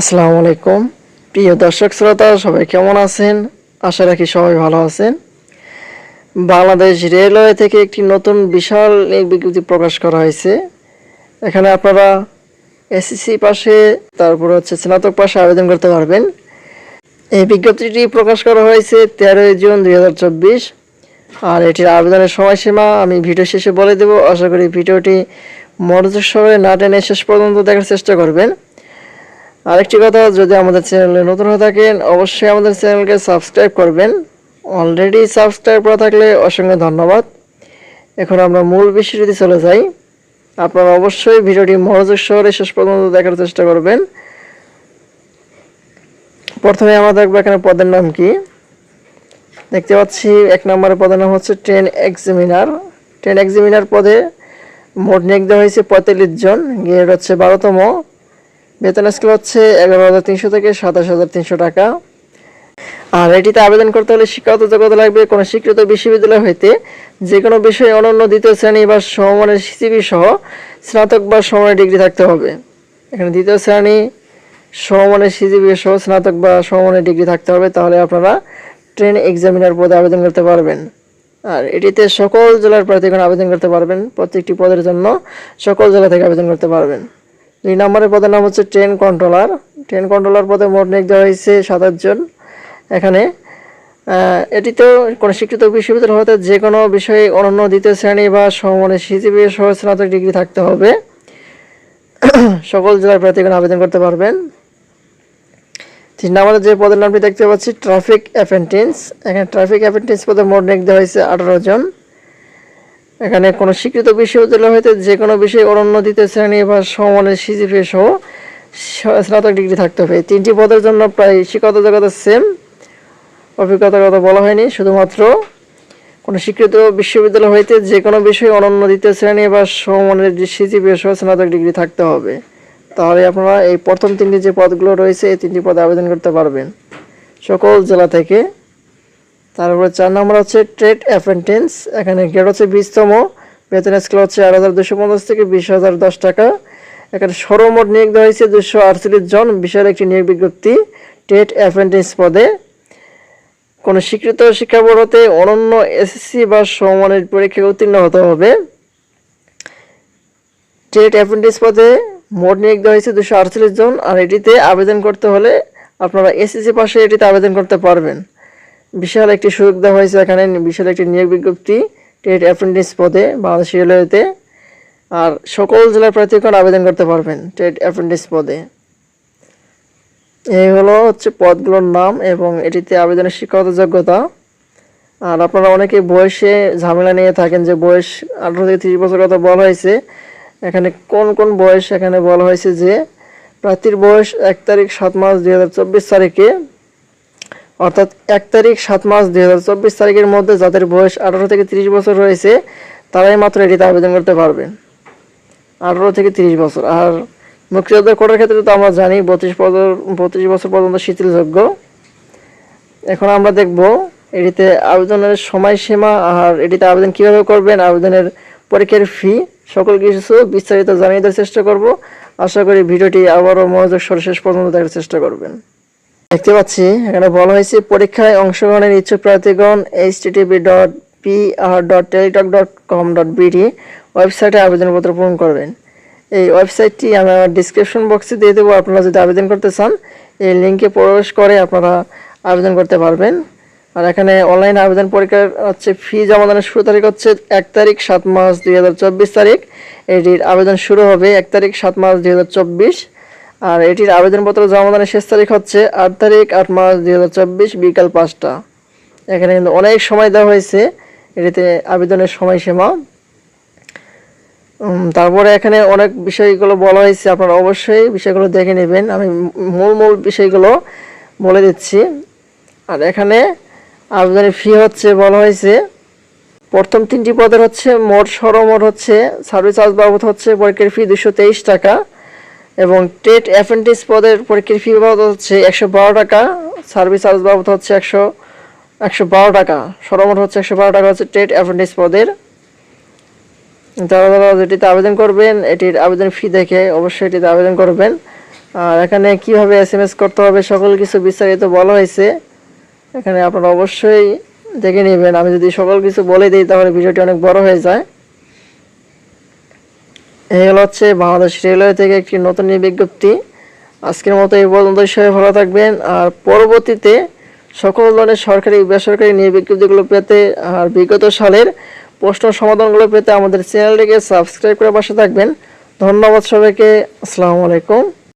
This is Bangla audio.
আসসালামু আলাইকুম। প্রিয় দর্শক শ্রোতা, সবাই কেমন আছেন? আশা রাখি সবাই ভালো আছেন। বাংলাদেশ রেলওয়ে থেকে একটি নতুন বিশাল বিজ্ঞপ্তি প্রকাশ করা হয়েছে। এখানে আপনারা এসএসসি পাশে, তারপর হচ্ছে স্নাতক পাশে আবেদন করতে পারবেন। এই বিজ্ঞপ্তিটি প্রকাশ করা হয়েছে তেরোই জুন দু হাজার চব্বিশ। আর এটির আবেদনের সময়সীমা আমি ভিডিও শেষে বলে দেবো। আশা করি ভিডিওটি মনোযোগ সহকারে না টেনে শেষ পর্যন্ত দেখার চেষ্টা করবেন। আরেকটি কথা, যদি আমাদের চ্যানেলে নতুন হয়ে থাকেন, অবশ্যই আমাদের চ্যানেলকে সাবস্ক্রাইব করবেন। অলরেডি সাবস্ক্রাইব করা থাকলে অসংখ্য ধন্যবাদ। এখন আমরা মূল বিষয়টিতে চলে যাই। আপনারা অবশ্যই ভিডিওটি মনোযোগ সহকারে শেষ পর্যন্ত দেখার চেষ্টা করবেন। প্রথমে আমরা দেখব এখানে পদের নাম কি। দেখতে পাচ্ছি, এক নম্বরের পদের নাম হচ্ছে ট্রেন এক্সামিনার। ট্রেন এক্সামিনার পদে মোট নিয়োগ দেওয়া হয়েছে পঁয়তাল্লিশ জন। গ্রেড হচ্ছে বারোতম। বেতন স্কেল হচ্ছে এগারো হাজার তিনশো থেকে সাতাশ হাজার তিনশো টাকা। আর এটিতে আবেদন করতে হলে শিক্ষাগত যোগ্যতা লাগবে কোনো স্বীকৃত বিশ্ববিদ্যালয় হইতে যে কোনো বিষয়ে অনন্য দ্বিতীয় শ্রেণি বা সমমানের সিসিবি সহ স্নাতক বা সমমানের ডিগ্রি থাকতে হবে। এখানে দ্বিতীয় শ্রেণি, সমমানের সিজিবি সহ স্নাতক বা সমমানের ডিগ্রি থাকতে হবে, তাহলে আপনারা ট্রেন এক্সামিনার পদে আবেদন করতে পারবেন। আর এটিতে সকল জেলার প্রার্থীগণ আবেদন করতে পারবেন, প্রত্যেকটি পদের জন্য সকল জেলা থেকে আবেদন করতে পারবেন। দুই নম্বরের পদের নাম হচ্ছে ট্রেন কন্ট্রোলার। ট্রেন কন্ট্রোলার পদে মোট নিয়োগ দেওয়া হয়েছে সাতাশ জন। এখানে আহ, এটিতেও কোনো শিক্ষিত বিশ্ববিদ্যালয় হতে যে কোনো বিষয়ে অনন্য দ্বিতীয় শ্রেণি বা সমমানের সিজিপি সহ স্নাতক ডিগ্রি থাকতে হবে। সকল জেলার প্রার্থীগণ আবেদন করতে পারবেন। তিন নম্বরে যে পদের নামটি দেখতে পাচ্ছি ট্রাফিক অ্যাপেন্টেন্স এখানে ট্রাফিক অ্যাপেন্টেন্স পদে মোট নিয়োগ দেওয়া হয়েছে আঠারো জন। এখানে কোনো স্বীকৃত বিশ্ববিদ্যালয় হইতে যে কোনো বিষয়ে অনন্য দ্বিতীয় শ্রেণি বা সমমানের সিজিপি সহ স্নাতক ডিগ্রি থাকতে হবে। তিনটি পদের জন্য প্রায় শিক্ষাগত জগতের সেম অভিজ্ঞতার কথা বলা হয়নি। শুধুমাত্র কোনো স্বীকৃত বিশ্ববিদ্যালয় হইতে যে কোনো বিষয়ে অনন্য দ্বিতীয় শ্রেণি বা সমমানের সিজিপি সহ স্নাতক ডিগ্রি থাকতে হবে। তাহলে আপনারা এই প্রথম তিনটি যে পদগুলো রয়েছে, এই তিনটি পদে আবেদন করতে পারবেন। সকল জেলা থেকে তারপরে চার নম্বর হচ্ছে ট্রেড অ্যাপেন্টেন্স এখানে গ্রেড হচ্ছে বিশতম। বেতন স্কেল হচ্ছে আট হাজার দুশো পঞ্চাশ থেকে বিশ হাজার দশ টাকা। এখানে সর্বমোট নিয়োগ দেওয়া হয়েছে দুশো আটচল্লিশ জন, বিশাল একটি নিয়োগ বিজ্ঞপ্তি ট্রেড অ্যাপেন্টেন্স পদে। কোনো স্বীকৃত শিক্ষা বোর্ড হতে অনন্য এসএসসি বা সমমানের পরীক্ষায় উত্তীর্ণ হতে হবে। ট্রেড অ্যাপ্রেন্টিস পদে মোট নিয়োগ দেওয়া হয়েছে দুশো আটচল্লিশ জন, আর এটিতে আবেদন করতে হলে আপনারা এসএসসি পাশে এটিতে আবেদন করতে পারবেন। বিশাল একটি সুযোগ দেওয়া হয়েছে এখানে, বিশাল একটি নিয়োগ বিজ্ঞপ্তি ট্রেড অ্যাপ্রেন্টিস পদে বাংলাদেশ রেলওয়েতে আর সকল জেলার প্রার্থীগণ আবেদন করতে পারবেন ট্রেড অ্যাপ্রেন্টিস পদে। এই হলো হচ্ছে পদগুলোর নাম এবং এটিতে আবেদনের শিক্ষাগত যোগ্যতা। আর আপনারা অনেকে বয়সে ঝামেলা নিয়ে থাকেন যে বয়স আঠারো থেকে তিরিশ বছর কথা বলা হয়েছে। এখানে কোন কোন বয়স এখানে বলা হয়েছে যে প্রার্থীর বয়স এক তারিখ সাত মাস দুই হাজার চব্বিশ তারিখে অর্থাৎ এক তারিখ সাত মাস দুই হাজার চব্বিশ তারিখের মধ্যে যাদের বয়স আঠারো থেকে তিরিশ বছর রয়েছে, তারাই মাত্র এটিতে আবেদন করতে পারবেন আঠারো থেকে তিরিশ বছর। আর মুক্তিযোদ্ধার কোটার ক্ষেত্রে তো আমরা জানি বত্রিশ বছর বত্রিশ বছর পর্যন্ত শিথিলযোগ্য। এখন আমরা দেখব এটিতে আবেদনের সময়সীমা, আর এটিতে আবেদন কীভাবে করবেন, আবেদনের পরীক্ষার ফি, সকল কিছু বিস্তারিত জানিয়ে দেওয়ার চেষ্টা করব। আশা করি ভিডিওটি আবারও মনোযোগ সরে শেষ পর্যন্ত দেখার চেষ্টা করবেন। দেখতে পাচ্ছি, এখানে বলা হয়েছে, পরীক্ষায় অংশগ্রহণের ইচ্ছুক প্রার্থীগণ http dot P R dot Teletalk dot com dot BD ওয়েবসাইটে আবেদনপত্র পূরণ করবেন। এই ওয়েবসাইটটি আমি আমার ডিসক্রিপশন বক্সে দিয়ে দেবো, আপনারা যদি আবেদন করতে চান, এই লিঙ্কে প্রবেশ করে আপনারা আবেদন করতে পারবেন। আর এখানে অনলাইন আবেদন পরীক্ষার হচ্ছে ফি জমা দানের শুরু তারিখ হচ্ছে এক তারিখ সাত মাস দুই হাজার চব্বিশ তারিখ। এটির আবেদন শুরু হবে এক তারিখ সাত মাস দুই হাজার চব্বিশ। আর এটির আবেদনপত্র জমা দানের শেষ তারিখ হচ্ছে আট তারিখ আট মাস দুই হাজার চব্বিশ বিকাল পাঁচটা। এখানে কিন্তু অনেক সময় দেওয়া হয়েছে। এটিতে আবেদনের সময়সীমা। তারপরে এখানে অনেক বিষয়গুলো বলা হয়েছে। আপনারা অবশ্যই বিষয়গুলো দেখে নেবেন। আমি মূল মূল বিষয়গুলো বলে দিচ্ছি। আর এখানে আবেদনের ফি হচ্ছে বলা হয়েছে, প্রথম তিনটি পদের হচ্ছে মোট সরমোট হচ্ছে সার্ভিস চার্জ বাবদ হচ্ছে পরীক্ষার ফি দুশো টাকা। এবং টেট অ্যাপ্রেন্টিস পদের পরীক্ষার ফি বাবদ হচ্ছে একশো বারো টাকা, সার্ভিস চার্জ বাবদ হচ্ছে একশো একশো বারো টাকা। সরমোট হচ্ছে একশো বারো টাকা হচ্ছে টেট অ্যাপ্রেন্টিস পদের। যারা যারা যেটিতে আবেদন করবেন, এটির আবেদন ফি দেখে অবশ্যই এটিতে আবেদন করবেন। আর এখানে কীভাবে এস এম এস করতে হবে সকল কিছু বিস্তারিত বলা হয়েছে। এখানে আপনারা অবশ্যই দেখে নেবেন। আমি যদি সকল কিছু বলে দিই, তাহলে ভিডিওটি অনেক বড় হয়ে যায়। এই হলো হচ্ছে বাংলাদেশ রেলওয়ে থেকে একটি নতুন বিজ্ঞপ্তি। আজকের মতো এই পর্যন্ত সবাই ভালো থাকবেন। আর পরবর্তীতে সকল ধরনের সরকারি বেসরকারি নিয়ে বিজ্ঞপ্তিগুলো পেতে আর বিগত সালের প্রশ্ন সমাধানগুলো পেতে আমাদের চ্যানেলটিকে সাবস্ক্রাইব করে পাশে থাকবেন। ধন্যবাদ সবাইকে। আসসালামু আলাইকুম।